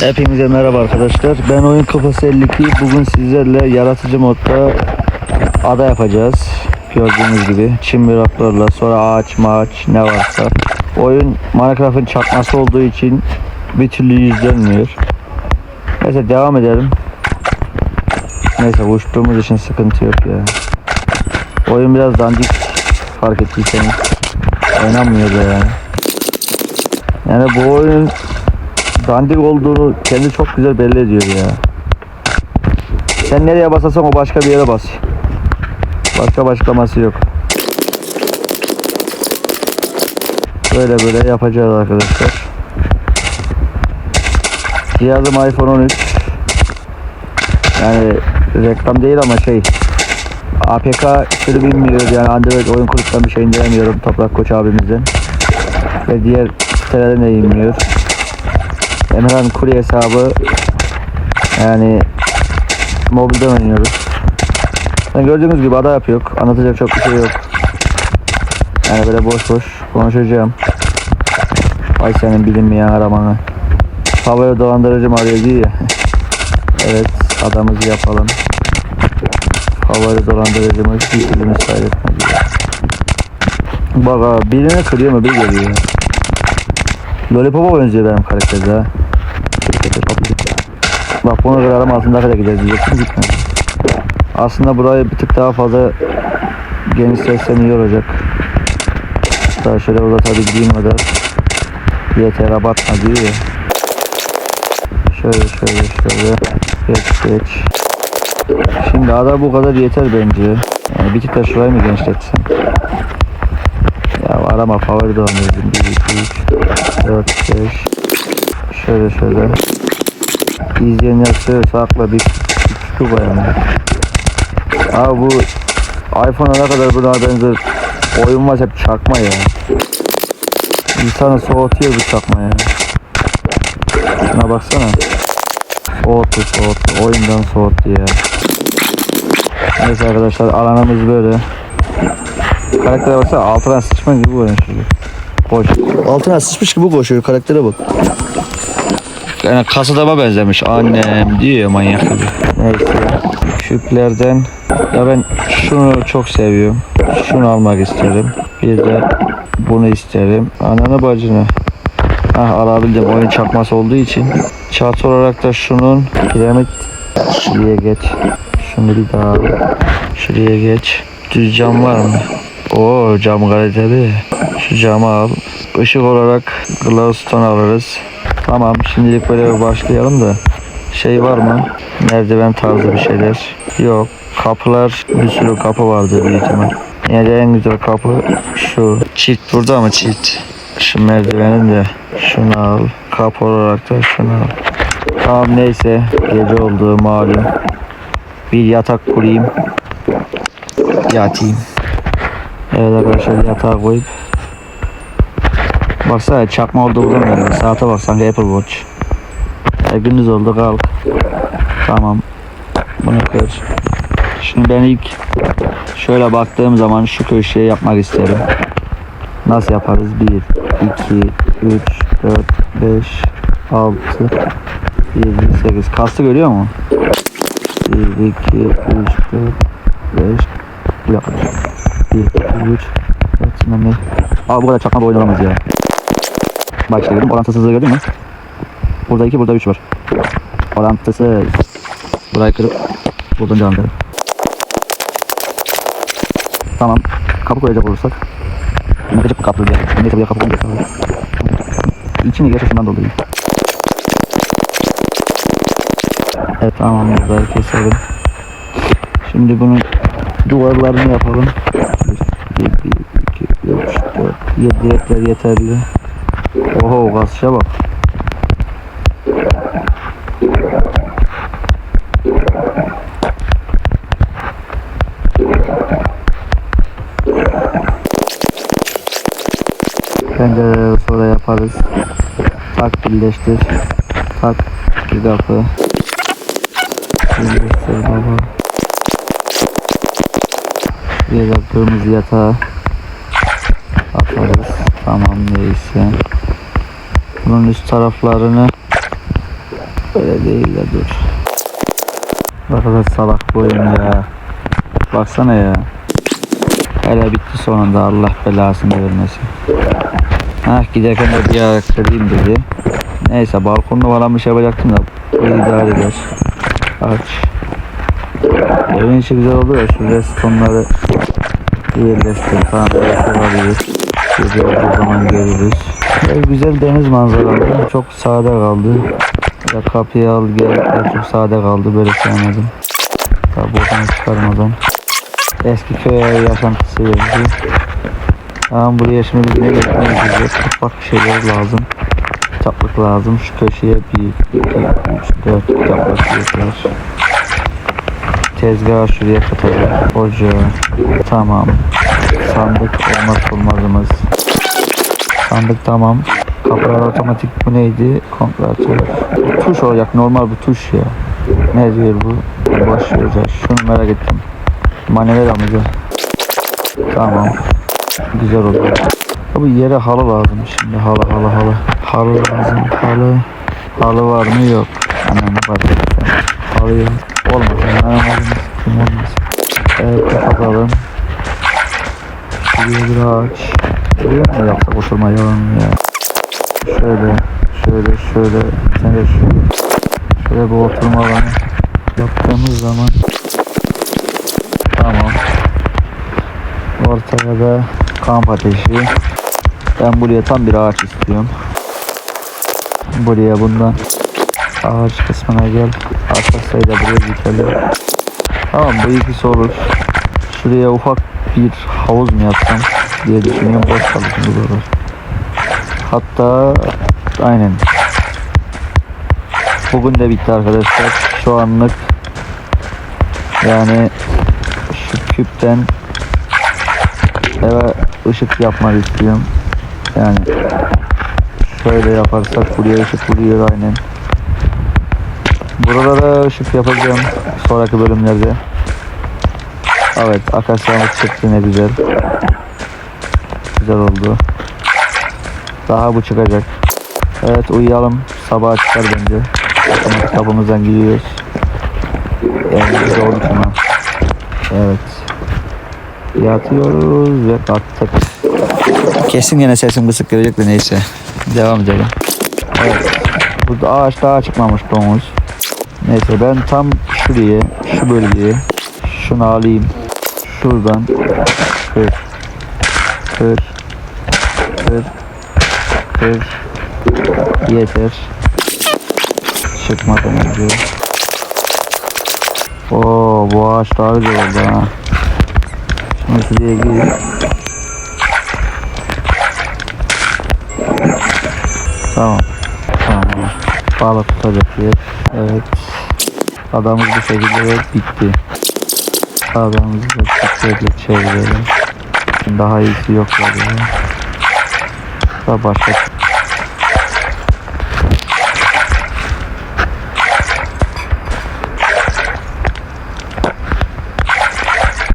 Hepinize merhaba arkadaşlar. Ben Oyun Kafası 52. Bugün sizlerle yaratıcı modda ada yapacağız. Gördüğünüz gibi çim bloklarla sonra ağaç maaç ne varsa. Oyun Minecraft'ın çakması olduğu için bir türlü yüzlenmiyor. Neyse devam edelim. Neyse uçtuğumuz için sıkıntı yok ya. Oyun biraz dandik fark ettiyseniz. Oynanmıyor da yani. Yani bu oyun dandik olduğunu kendi çok güzel belli ediyor ya. Sen nereye basarsan o başka bir yere bas. Başka başlaması yok. Böyle böyle yapacağız arkadaşlar. Cihazım iPhone 13. Yani reklam değil ama şey APK sürü bilmiyor yani Android oyun kulüpten bir şey indiremiyorum Toprak Koç abimizden. Ve diğer sitelerden de inmiyor. Emirhan kurye hesabı yani mobilden oynuyoruz. Yani gördüğünüz gibi ada yapıyor. Anlatacak çok bir şey yok. Yani böyle boş boş konuşacağım. Ay senin bilinmeyen aramanı. Havaya dolandırıcım arıyor diyor evet adamızı yapalım. Havaya dolandırıcımız yüzümüz kaybetmedi. Bak abi birini kırıyor mu bir geliyor. Lollipop'a benziyor benim karakterde ha. Bak bunu kırarım altında kadar gideriz diyecektim gitmedi. Aslında burayı bir tık daha fazla genişletsem iyi olacak. Daha şöyle uzatabildiğim kadar. Yeter abartma diyor ya. Şöyle şöyle şöyle. Geç geç. Şimdi ada bu kadar yeter bence. Yani bir tık da şurayı mı genişletsem? Ya arama favori oynuyorum. 1, 2, 3, 4, 5. Şöyle şöyle. İzleyenler söylese akla bir küçük yani. Abi bu iPhone'a ne kadar buna benzer oyun var hep çakma ya. İnsanı soğutuyor bu çakma ya. Şuna baksana. Soğuttu soğuttu. Oyundan soğuttu ya. Neyse arkadaşlar alanımız böyle. Karaktere baksana altına sıçma gibi koşuyor. Koş. Altına sıçmış gibi koşuyor karaktere bak. Yani kasadama benzemiş annem diyor ya manyak gibi. Neyse. Küplerden ya ben şunu çok seviyorum. Şunu almak isterim. Bir de bunu isterim. Ananı bacını. Ah alabildim oyun çakması olduğu için. Çatı olarak da şunun piramit şuraya geç. Şunu bir daha al. Şuraya geç. Düz cam var mı? Oo cam kaliteli. Şu camı al. Işık olarak glowstone alırız. Tamam şimdilik böyle başlayalım da. Şey var mı? Merdiven tarzı bir şeyler. Yok. Kapılar bir sürü kapı vardı büyük ihtimal. Yine en güzel kapı şu. Çift burada ama çift. Şu merdivenin de şunu al. Kapı olarak da şunu al. Tamam neyse. Gece oldu malum. Bir yatak kurayım. Yatayım. Evet arkadaşlar yatağa koyup Baksana çakma oldu bulamıyorum. Saate bak sanki Apple Watch. E, gündüz oldu kalk. Tamam. Bunu kır. Şimdi ben ilk şöyle baktığım zaman şu köşeyi yapmak isterim. Nasıl yaparız? 1, 2, 3, 4, 5, 6, 7, 8. Kastı görüyor mu? 1, 2, 3, 4, 5. Bir dakika. 1, 2, 3, 4, ne? Aa bu kadar çakma boyun olamaz ya. Bak işte gördün mü? orantısızlığı gördün mü? Burada 2 burada 3 var. Orantısı. Burayı kırıp buradan devam edelim. Tamam. Kapı koyacak olursak. Ne kadar kapı diye. Neyse buraya kapı koyacak. İçini gerçi şundan dolayı. Evet tamam burada keselim. Şimdi bunun duvarlarını yapalım. 1, 2, 3, 4, 7 etler yeterli. Oho kasışa bak. Pencereleri sonra yaparız. Tak birleştir. Tak bir kapı. Birleştir baba. Bir kırmızı yatağı atarız. Tamam neyse. Bunun üst taraflarını Öyle değil de dur. Ne kadar salak bu ya. Baksana ya. Hele bitti sonunda Allah belasını vermesin. Hah giderken de bir kırayım dedi. Neyse balkonda falan bir şey yapacaktım da bu idare eder. Aç. Evin içi güzel oldu ya şu restonları yerleştir. Tamam olabilir. Gece olduğu zaman görürüz. Ev güzel deniz manzaralı. Çok sade kaldı. Ya kapıyı al gel. ev çok sade kaldı. Böyle sevmedim. Tabi buradan çıkarmadan. Eski köy yaşantısı verdi. Tamam buraya şimdi biz ne getirmeyiz bize? Ufak şeyler lazım. Kitaplık lazım. Şu köşeye bir, iki, üç, dört kitaplık yeter. Tezgah şuraya katacağım. Ocağı. Tamam. Sandık olmaz olmazımız. Sandık tamam. Kapılar otomatik bu neydi? Kontratör. Tuş olacak normal bu tuş ya. Ne diyor bu? Boş vereceğiz. Şunu merak ettim. Manevel amca. Tamam. Güzel oldu. Bu yere halı lazım şimdi. Halı halı halı. Halı lazım. Halı. Halı var mı? Yok. Anam var. Halı yok. Olmaz. Anam Kim olmaz. Evet kapatalım. Bir ağaç. Şuraya mı yapsak oturma yalan ya. Şöyle. Şöyle şöyle. Sen de şöyle. Şöyle bir oturma alanı yaptığımız zaman Tamam. Ortada da kamp ateşi. Ben buraya tam bir ağaç istiyorum. Buraya bundan ağaç kısmına gel. Arka sayıda buraya dikelim. Tamam bu ikisi olur. Şuraya ufak bir havuz mu yapsam diye düşünüyorum. Boş kaldı şimdi buralar. Hatta aynen. Bugün de bitti arkadaşlar. Şu anlık yani şu küpten eve ışık yapmak istiyorum. Yani şöyle yaparsak buraya ışık vuruyor aynen. Buralara ışık yapacağım sonraki bölümlerde. Evet akasyamız çıktı ne güzel. Güzel oldu. Daha bu çıkacak. Evet uyuyalım. Sabah çıkar bence. Otomatik kapımızdan giriyoruz. Evimiz oldu tamam. Evet. Yatıyoruz ve kalktık. Kesin yine sesim kısık gelecek de neyse. Devam edelim. Evet. Burada ağaç daha çıkmamış domuz. Neyse ben tam şuraya, şu bölgeye şunu alayım. Şuradan kır. Kır. Kır. Kır. Yeter. Çıkmadan önce. Oo bu ağaç daha güzel oldu ha. Şimdi şuraya gir. Tamam. Tamam. Balık tutacak yer. Evet. Adamız bu şekilde bitti. Adamımızı da çevirelim. Daha iyisi yok galiba. Da başka